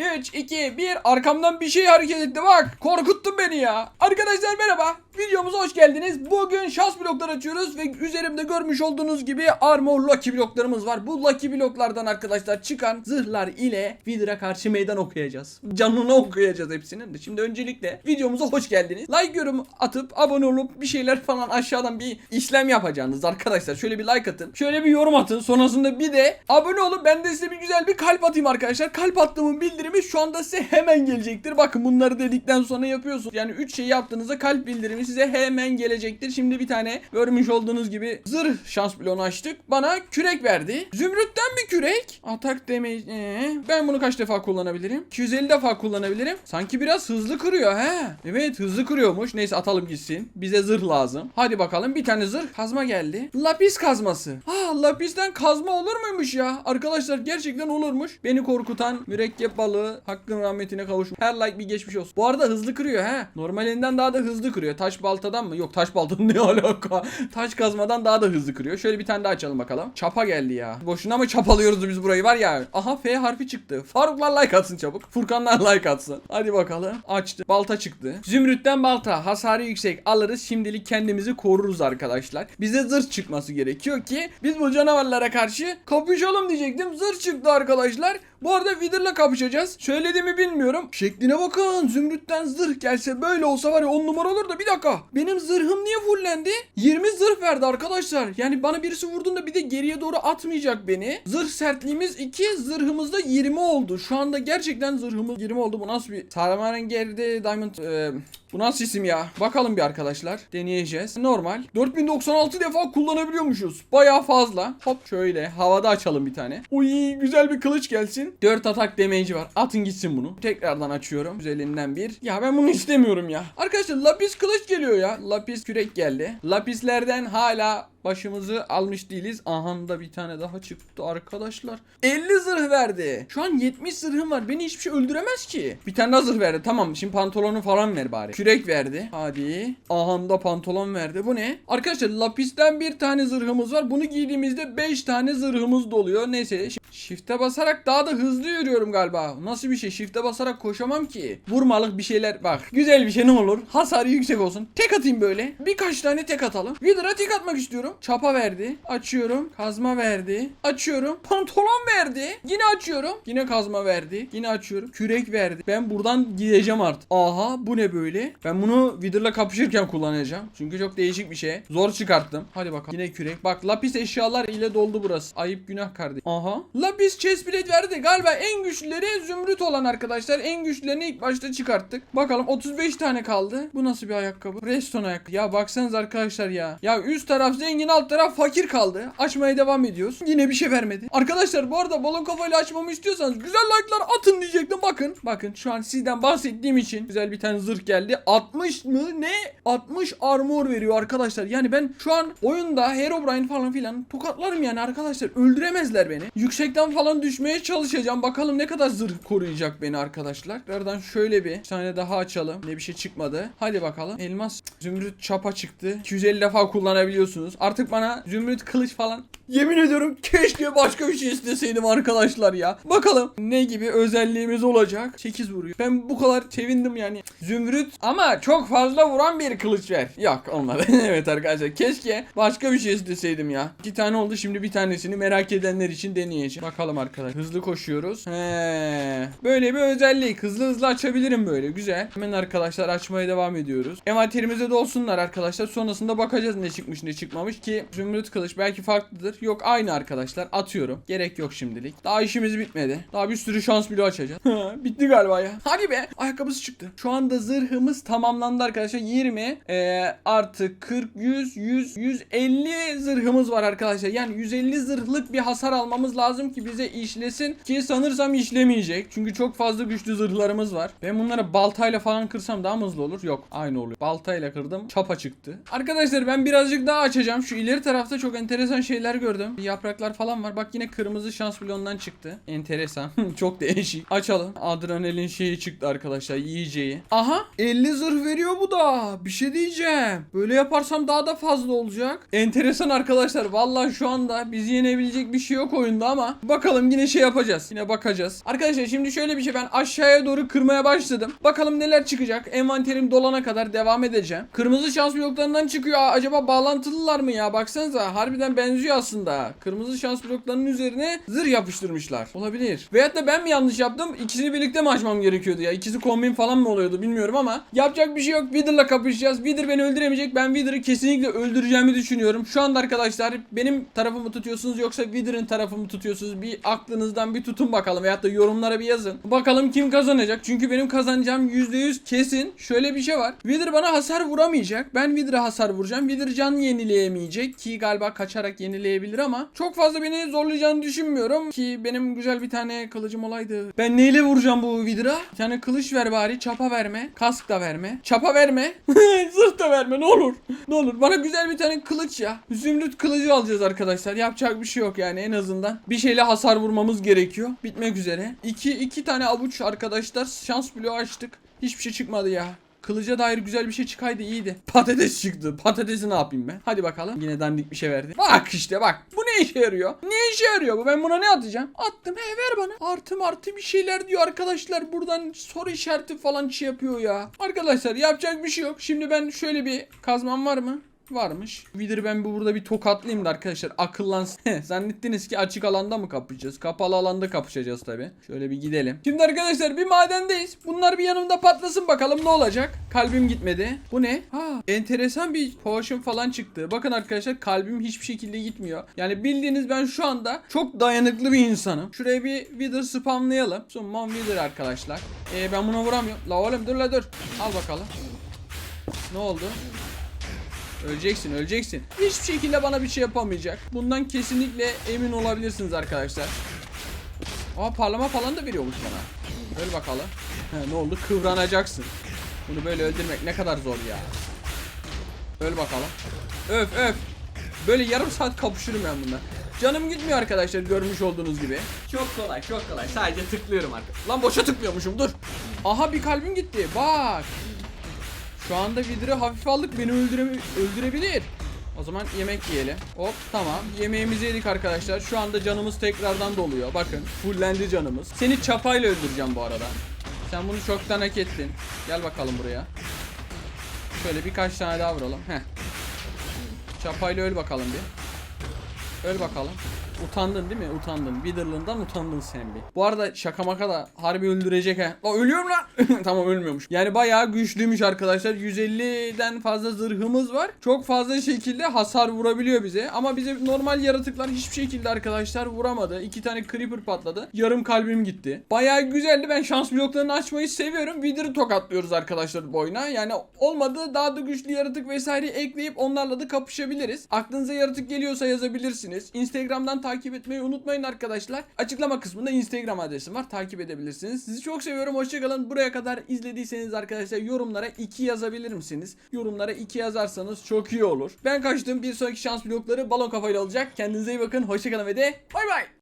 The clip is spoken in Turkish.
3, 2, 1 arkamdan bir şey hareket etti bak. Korkuttun beni ya. Arkadaşlar merhaba. Videomuza hoş geldiniz. Bugün şans bloklar açıyoruz ve üzerimde görmüş olduğunuz gibi armor lucky bloklarımız var. Bu lucky bloklardan arkadaşlar çıkan zırhlar ile Wither'a karşı meydan okuyacağız. Canını okuyacağız hepsinin de. Şimdi öncelikle videomuza hoş geldiniz. Like yorum atıp abone olup bir şeyler falan aşağıdan bir işlem yapacaksınız arkadaşlar. Şöyle bir like atın. Şöyle bir yorum atın. Sonrasında bir de abone olup ben de size bir güzel bir kalp atayım arkadaşlar. Kalp attığımın bildirimi şu anda size hemen gelecektir. Bakın bunları dedikten sonra yapıyorsunuz. Yani 3 şey yaptığınızda kalp bildirimi size hemen gelecektir. Şimdi bir tane görmüş olduğunuz gibi zırh şans bloğunu açtık. Bana kürek verdi. Zümrütten bir kürek. Atak demeyi. Ee, ben bunu kaç defa kullanabilirim? 250 defa kullanabilirim. Sanki biraz hızlı kırıyor he. Evet hızlı kırıyormuş. Neyse atalım gitsin. Bize zırh lazım. Hadi bakalım bir tane zırh kazma geldi. Lapis kazması. Ha lapisten kazma olur muymuş ya? Arkadaşlar gerçekten olurmuş. Beni korkutan mürekkep balığı hakkın rahmetine kavuşmuş. Her like bir geçmiş olsun. Bu arada hızlı kırıyor he. Normalinden daha da hızlı kırıyor. Taş baltadan mı? Yok taş baltanın ne alaka? Taş kazmadan daha da hızlı kırıyor. Şöyle bir tane daha açalım bakalım. Çapa geldi ya. Boşuna mı çapalıyoruz biz burayı var ya. Aha F harfi çıktı. Faruklar like atsın çabuk. Furkanlar like atsın. Hadi bakalım. Açtı. Balta çıktı. Zümrütten balta. Hasarı yüksek. Alırız. Şimdilik kendimizi koruruz arkadaşlar. Bize zırh çıkması gerekiyor ki biz bu canavarlara karşı kapışalım diyecektim. Zırh çıktı arkadaşlar. Bu arada Wither'la kapışacağız. Söylediğimi bilmiyorum. Şekline bakın. Zümrütten zırh gelse böyle olsa var ya 10 numara olur da bir dakika. Benim zırhım niye fullendi? 20 zırh verdi arkadaşlar. Yani bana birisi vurduğunda bir de geriye doğru atmayacak beni. Zırh sertliğimiz 2, zırhımız da 20 oldu. Şu anda gerçekten zırhımız 20 oldu. Bu nasıl bir... Saramangerde Diamond... e, bu nasıl isim ya? Bakalım bir arkadaşlar. Deneyeceğiz. Normal. 4096 defa kullanabiliyormuşuz. Bayağı fazla. Hop şöyle havada açalım bir tane. Uy güzel bir kılıç gelsin. 4 atak damage'i var. Atın gitsin bunu. Tekrardan açıyorum. Güzelinden bir. Ya ben bunu istemiyorum ya. Arkadaşlar lapis kılıç geliyor ya. Lapis kürek geldi. Lapislerden hala başımızı almış değiliz. Aha da bir tane daha çıktı arkadaşlar. 50 zırh verdi. Şu an 70 zırhım var. Beni hiçbir şey öldüremez ki. Bir tane daha zırh verdi. Tamam şimdi pantolonu falan ver bari. Kürek verdi. Hadi. Aha da pantolon verdi. Bu ne? Arkadaşlar lapisten bir tane zırhımız var. Bunu giydiğimizde 5 tane zırhımız doluyor. Neyse. Shift'e basarak daha da hızlı yürüyorum galiba. Nasıl bir şey? Shift'e basarak koşamam ki. Vurmalık bir şeyler. Bak. Güzel bir şey ne olur. Hasarı yüksek olsun. Tek atayım böyle. Birkaç tane tek atalım. Wither'a tek atmak istiyorum. Çapa verdi. Açıyorum. Kazma verdi. Açıyorum. Pantolon verdi. Yine açıyorum. Yine kazma verdi. Yine açıyorum. Kürek verdi. Ben buradan gideceğim artık. Aha bu ne böyle? Ben bunu Wither'la kapışırken kullanacağım. Çünkü çok değişik bir şey. Zor çıkarttım. Hadi bakalım. Yine kürek. Bak lapis eşyalar ile doldu burası. Ayıp günah kardeş. Aha. Lapis chest plate verdi. Galiba en güçlüleri zümrüt olan arkadaşlar. En güçlülerini ilk başta çıkarttık. Bakalım 35 tane kaldı. Bu nasıl bir ayakkabı? Reston ayakkabı. Ya baksanız arkadaşlar ya. Ya üst taraf zengin alt taraf fakir kaldı. Açmaya devam ediyoruz. Yine bir şey vermedi. Arkadaşlar bu arada balon kafayla açmamı istiyorsanız güzel like'lar atın diyecektim. Bakın. Bakın şu an sizden bahsettiğim için güzel bir tane zırh geldi. 60 mı? Ne? 60 armor veriyor arkadaşlar. Yani ben şu an oyunda Herobrine falan filan tokatlarım yani arkadaşlar. Öldüremezler beni. Yüksekten falan düşmeye çalışacağım. Bakalım ne kadar zırh koruyacak beni arkadaşlar. Tekrardan şöyle bir tane daha açalım. Ne bir şey çıkmadı. Hadi bakalım. Elmas zümrüt çapa çıktı. 250 defa kullanabiliyorsunuz. Artık bana zümrüt kılıç falan Yemin ediyorum keşke başka bir şey isteseydim arkadaşlar ya. Bakalım ne gibi özelliğimiz olacak. 8 vuruyor. Ben bu kadar sevindim yani. Zümrüt ama çok fazla vuran bir kılıç ver. Yok olmadı. evet arkadaşlar keşke başka bir şey isteseydim ya. İki tane oldu şimdi bir tanesini merak edenler için deneyeceğim. Bakalım arkadaşlar. Hızlı koşuyoruz. He. Böyle bir özellik. Hızlı hızlı açabilirim böyle. Güzel. Hemen arkadaşlar açmaya devam ediyoruz. Envanterimizde de olsunlar arkadaşlar. Sonrasında bakacağız ne çıkmış ne çıkmamış ki zümrüt kılıç belki farklıdır. Yok aynı arkadaşlar. Atıyorum. Gerek yok şimdilik. Daha işimiz bitmedi. Daha bir sürü şans bile açacağız. Bitti galiba ya. Hadi be. Ayakkabısı çıktı. Şu anda zırhımız tamamlandı arkadaşlar. 20 e, artı 40 100 100 150 zırhımız var arkadaşlar. Yani 150 zırhlık bir hasar almamız lazım ki bize işlesin ki sanırsam işlemeyecek. Çünkü çok fazla güçlü zırhlarımız var. Ben bunları baltayla falan kırsam daha mı hızlı olur? Yok aynı oluyor. Baltayla kırdım. Çapa çıktı. Arkadaşlar ben birazcık daha açacağım. Şu ileri tarafta çok enteresan şeyler gördüm. Yapraklar falan var. Bak yine kırmızı şans bloğundan çıktı. Enteresan. çok değişik. Açalım. Adrenalin şeyi çıktı arkadaşlar. Yiyeceği. Aha 50 zırh veriyor bu da. Bir şey diyeceğim. Böyle yaparsam daha da fazla olacak. Enteresan arkadaşlar. Vallahi şu anda bizi yenebilecek bir şey yok oyunda ama bakalım yine şey yapacağız. Yine bakacağız. Arkadaşlar şimdi şöyle bir şey ben aşağıya doğru kırmaya başladım. Bakalım neler çıkacak. Envanterim dolana kadar devam edeceğim. Kırmızı şans bloklarından çıkıyor. Acaba bağlantılılar mı ya? Baksanıza harbiden benziyor aslında. Kırmızı şans bloklarının üzerine zırh yapıştırmışlar. Olabilir. Veyahut da ben mi yanlış yaptım? İkisini birlikte mi açmam gerekiyordu ya? İkisi kombin falan mı oluyordu bilmiyorum ama yapacak bir şey yok. Wither'la kapışacağız. Wither beni öldüremeyecek. Ben Wither'ı kesinlikle öldüreceğimi düşünüyorum. Şu anda arkadaşlar benim tarafımı tutuyorsunuz yoksa Wither'ın tarafımı tutuyorsunuz? Bir aklınızdan bir tutun bakalım veyahut da yorumlara bir yazın. Bakalım kim kazanacak? Çünkü benim kazanacağım %100 kesin. Şöyle bir şey var. Wither bana hasar vuramayacak. Ben Wither'a hasar vuracağım. Wither can yenileyemeyecek ki galiba kaçarak yenileyebilir ama çok fazla beni zorlayacağını düşünmüyorum ki benim güzel bir tane kılıcım olaydı. Ben neyle vuracağım bu Wither'a? Bir tane kılıç ver bari. Çapa verme. Kask da verme. Çapa verme. Zırh da verme ne olur. Ne olur. Bana güzel bir tane kılıç ya. Zümrüt kılıcı alacağız arkadaşlar. Yapacak bir şey yok yani en azından. Bir şeyle hasar vurmamız gerekiyor. Bitmek üzere. İki, iki tane avuç arkadaşlar. Şans bloğu açtık. Hiçbir şey çıkmadı ya. Kılıca dair güzel bir şey çıkaydı iyiydi. Patates çıktı. Patatesi ne yapayım ben? Hadi bakalım. Yine dandik bir şey verdi. Bak işte bak. Bu ne işe yarıyor? Ne işe yarıyor bu? Ben buna ne atacağım? Attım. He ver bana. Artı artı bir şeyler diyor arkadaşlar. Buradan soru işareti falan şey yapıyor ya. Arkadaşlar yapacak bir şey yok. Şimdi ben şöyle bir kazmam var mı? Varmış. Vidir ben bu burada bir tokatlayayım da arkadaşlar akıllansın. Zannettiniz ki açık alanda mı kapışacağız? Kapalı alanda kapışacağız tabi. Şöyle bir gidelim. Şimdi arkadaşlar bir madendeyiz. Bunlar bir yanımda patlasın bakalım ne olacak. Kalbim gitmedi. Bu ne? Ha enteresan bir potion falan çıktı. Bakın arkadaşlar kalbim hiçbir şekilde gitmiyor. Yani bildiğiniz ben şu anda çok dayanıklı bir insanım. Şuraya bir wither spamlayalım. Summon wither arkadaşlar. Ee, ben buna vuramıyorum. La oğlum dur la dur. Al bakalım. Ne oldu? Öleceksin öleceksin. Hiçbir şekilde bana bir şey yapamayacak. Bundan kesinlikle emin olabilirsiniz arkadaşlar. Aa parlama falan da veriyormuş bana. Öl bakalım. He, ne oldu? Kıvranacaksın. Bunu böyle öldürmek ne kadar zor ya. Öl bakalım. Öf öf. Böyle yarım saat kapışırım ben bununla. Canım gitmiyor arkadaşlar görmüş olduğunuz gibi. Çok kolay çok kolay. Sadece tıklıyorum artık. Lan boşa tıklıyormuşum dur. Aha bir kalbim gitti. Bak. Şu anda vidri hafif aldık beni öldüre öldürebilir. O zaman yemek yiyelim. Hop tamam. Yemeğimizi yedik arkadaşlar. Şu anda canımız tekrardan doluyor. Bakın fullendi canımız. Seni çapayla öldüreceğim bu arada. Sen bunu çoktan hak ettin. Gel bakalım buraya. Şöyle birkaç tane daha vuralım. Heh. Çapayla öl bakalım bir. Öl bakalım. Utandın değil mi? Utandın. Wither'lığından utandın sen bir. Bu arada şaka maka da harbi öldürecek ha. La ölüyorum lan. tamam ölmüyormuş. Yani bayağı güçlüymüş arkadaşlar. 150'den fazla zırhımız var. Çok fazla şekilde hasar vurabiliyor bize. Ama bize normal yaratıklar hiçbir şekilde arkadaşlar vuramadı. İki tane creeper patladı. Yarım kalbim gitti. Bayağı güzeldi. Ben şans bloklarını açmayı seviyorum. Wither'ı tokatlıyoruz arkadaşlar bu. Yani olmadı daha da güçlü yaratık vesaire ekleyip onlarla da kapışabiliriz. Aklınıza yaratık geliyorsa yazabilirsiniz. Instagram'dan takip etmeyi unutmayın arkadaşlar. Açıklama kısmında Instagram adresim var. Takip edebilirsiniz. Sizi çok seviyorum. Hoşçakalın. Buraya kadar izlediyseniz arkadaşlar yorumlara 2 yazabilir misiniz? Yorumlara 2 yazarsanız çok iyi olur. Ben kaçtım. Bir sonraki şans blokları balon kafayla olacak. Kendinize iyi bakın. Hoşçakalın ve de bay bay.